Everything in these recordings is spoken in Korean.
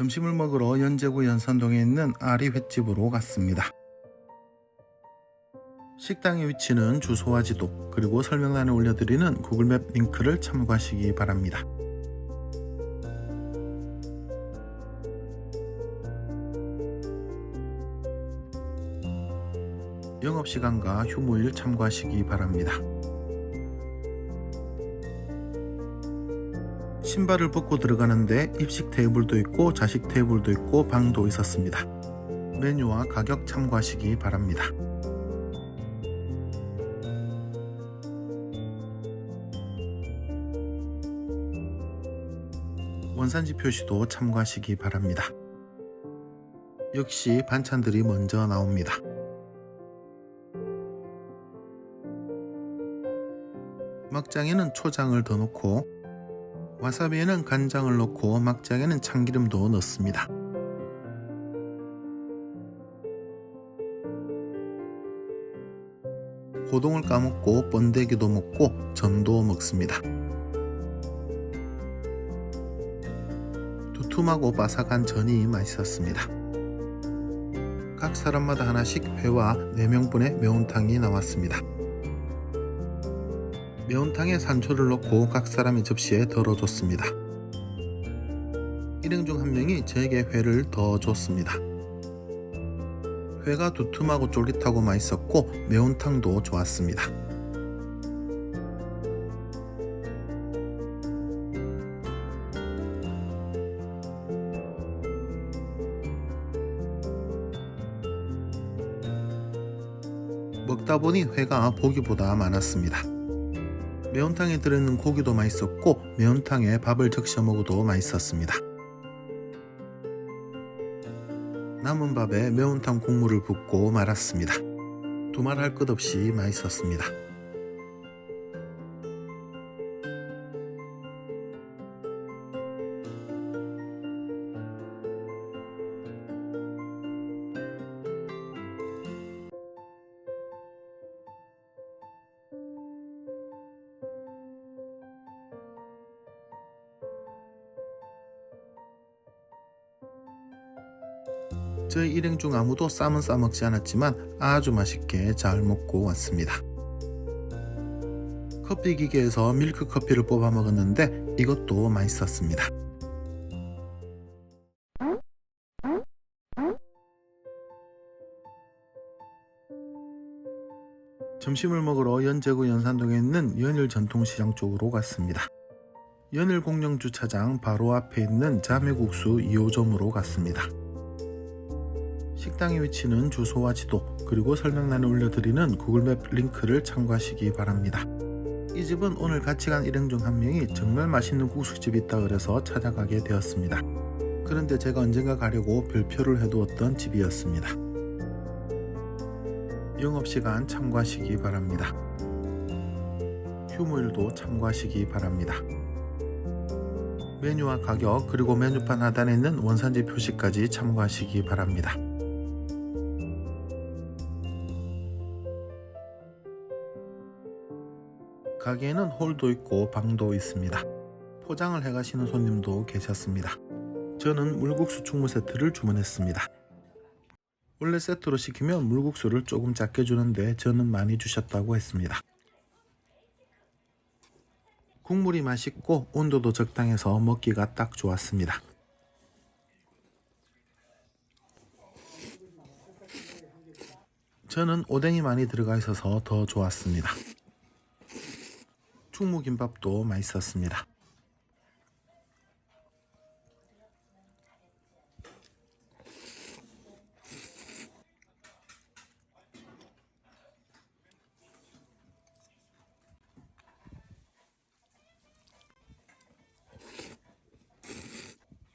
점심을 먹으러 연제구 연산동에 있는 아리 횟집으로 갔습니다. 식당의 위치는 주소와 지도 그리고 설명란에 올려드리는 구글맵 링크를 참고하시기 바랍니다. 영업시간과 휴무일 참고하시기 바랍니다. 신발을 벗고 들어가는데 입식 테이블도 있고 자식 테이블도 있고 방도 있었습니다. 메뉴와 가격 참고하시기 바랍니다. 원산지 표시도 참고하시기 바랍니다. 역시 반찬들이 먼저 나옵니다. 막장에는 초장을 더 넣고 와사비에는 간장을 넣고 막장에는 참기름도 넣습니다. 고동을 까먹고 번데기도 먹고 전도 먹습니다. 두툼하고 바삭한 전이 맛있었습니다. 각 사람마다 하나씩 회와 4명분의 매운탕이 나왔습니다. 매운탕에 산초를 넣고 각 사람의 접시에 덜어줬습니다. 일행 중 한 명이 저에게 회를 더 줬습니다. 회가 두툼하고 쫄깃하고 맛있었고 매운탕도 좋았습니다. 먹다 보니 회가 보기보다 많았습니다. 매운탕에 들어있는 고기도 맛있었고 매운탕에 밥을 적셔 먹어도 맛있었습니다. 남은 밥에 매운탕 국물을 붓고 말았습니다. 두말할 것 없이 맛있었습니다. 저희 일행 중 아무도 쌈은 싸먹지 않았지만 아주 맛있게 잘 먹고 왔습니다. 커피 기계에서 밀크 커피를 뽑아 먹었는데 이것도 맛있었습니다. 점심을 먹으러 연제구 연산동에 있는 연일 전통시장 쪽으로 갔습니다. 연일 공영 주차장 바로 앞에 있는 자매국수 2호점으로 갔습니다. 식당의 위치는 주소와 지도 그리고 설명란에 올려드리는 구글맵 링크를 참고하시기 바랍니다. 이 집은 오늘 같이 간 일행 중 한 명이 정말 맛있는 국수집이 있다 그래서 찾아가게 되었습니다. 그런데 제가 언젠가 가려고 별표를 해두었던 집이었습니다. 영업시간 참고하시기 바랍니다. 휴무일도 참고하시기 바랍니다. 메뉴와 가격 그리고 메뉴판 하단에 있는 원산지 표시까지 참고하시기 바랍니다. 가게에는 홀도 있고 방도 있습니다. 포장을 해 가시는 손님도 계셨습니다. 저는 물국수 충무 세트를 주문했습니다. 원래 세트로 시키면 물국수를 조금 작게 주는데 저는 많이 주셨다고 했습니다. 국물이 맛있고 온도도 적당해서 먹기가 딱 좋았습니다. 저는 오뎅이 많이 들어가 있어서 더 좋았습니다. 충무김밥도 맛있었습니다.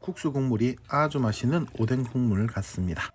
국수 국물이 아주 맛있는 오뎅 국물 같습니다.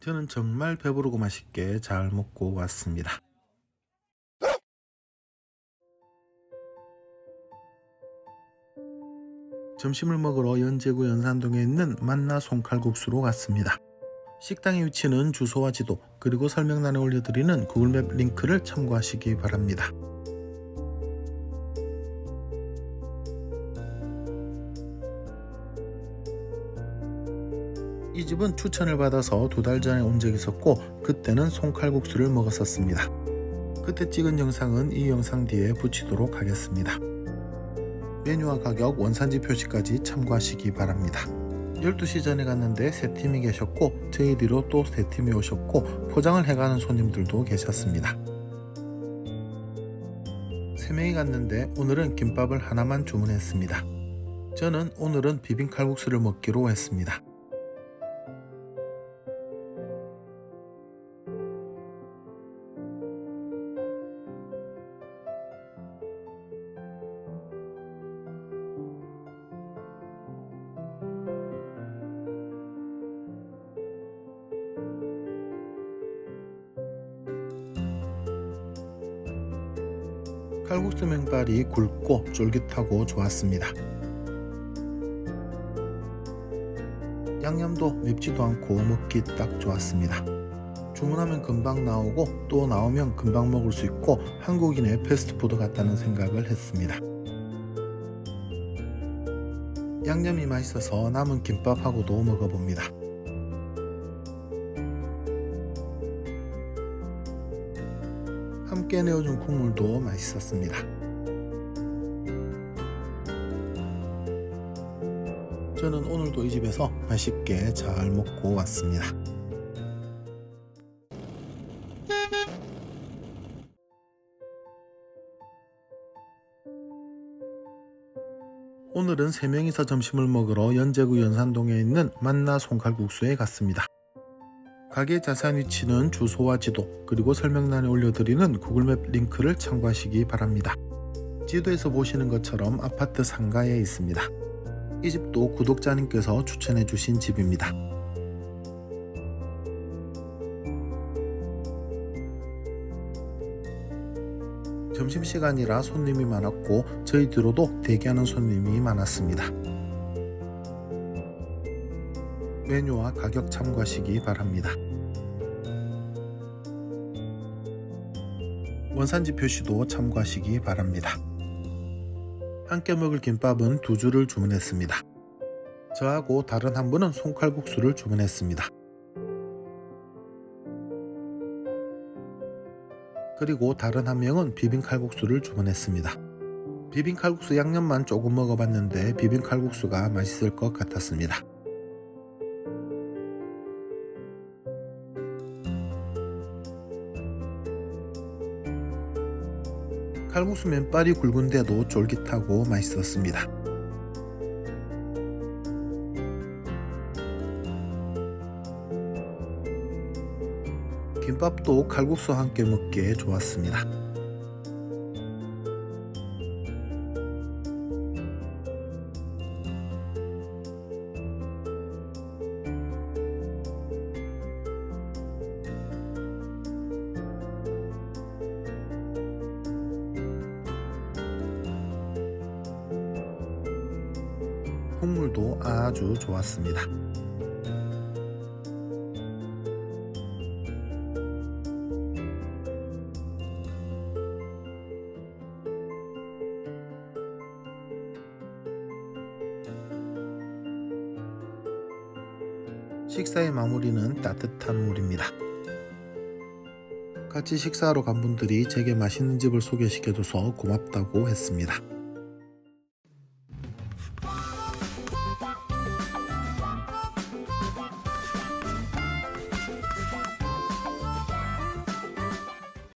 저는 정말 배부르고 맛있게 잘 먹고 왔습니다. 점심을 먹으러 연제구 연산동에 있는 만나 송칼국수로 갔습니다. 식당의 위치는 주소와 지도 그리고 설명란에 올려드리는 구글맵 링크를 참고하시기 바랍니다. 이 집은 추천을 받아서 두 달 전에 온 적이 있었고 그때는 송칼국수를 먹었었습니다. 그때 찍은 영상은 이 영상 뒤에 붙이도록 하겠습니다. 메뉴와 가격, 원산지 표시까지 참고하시기 바랍니다. 12시 전에 갔는데 세 팀이 계셨고 저희 뒤로 또 세 팀이 오셨고 포장을 해가는 손님들도 계셨습니다. 세 명이 갔는데 오늘은 김밥을 하나만 주문했습니다. 저는 오늘은 비빔칼국수를 먹기로 했습니다. 칼국수 면발이 굵고 쫄깃하고 좋았습니다. 양념도 맵지도 않고 먹기 딱 좋았습니다. 주문하면 금방 나오고 또 나오면 금방 먹을 수 있고 한국인의 패스트푸드 같다는 생각을 했습니다. 양념이 맛있어서 남은 김밥하고도 먹어봅니다. 함께 내어준 국물도 맛있었습니다. 저는 오늘도 이 집에서 맛있게 잘 먹고 왔습니다. 오늘은 세 명이서 점심을 먹으러 연제구 연산동에 있는 만나 송칼국수에 갔습니다. 가게 자세한 위치는 주소와 지도 그리고 설명란에 올려드리는 구글맵 링크를 참고하시기 바랍니다. 지도에서 보시는 것처럼 아파트 상가에 있습니다. 이 집도 구독자님께서 추천해 주신 집입니다. 점심시간이라 손님이 많았고 저희 뒤로도 대기하는 손님이 많았습니다. 메뉴와 가격 참고하시기 바랍니다. 원산지 표시도 참고하시기 바랍니다. 함께 먹을 김밥은 두 줄을 주문했습니다. 저하고 다른 한 분은 송칼국수를 주문했습니다. 그리고 다른 한 명은 비빔칼국수를 주문했습니다. 비빔칼국수 양념만 조금 먹어봤는데 비빔칼국수가 맛있을 것 같았습니다. 칼국수 면발이 굵은데도 쫄깃하고 맛있었습니다. 김밥도 칼국수와 함께 먹기에 좋았습니다. 국물도 아주 좋았습니다. 식사의 마무리는 따뜻한 물입니다. 같이 식사하러 간 분들이 제게 맛있는 집을 소개시켜줘서 고맙다고 했습니다.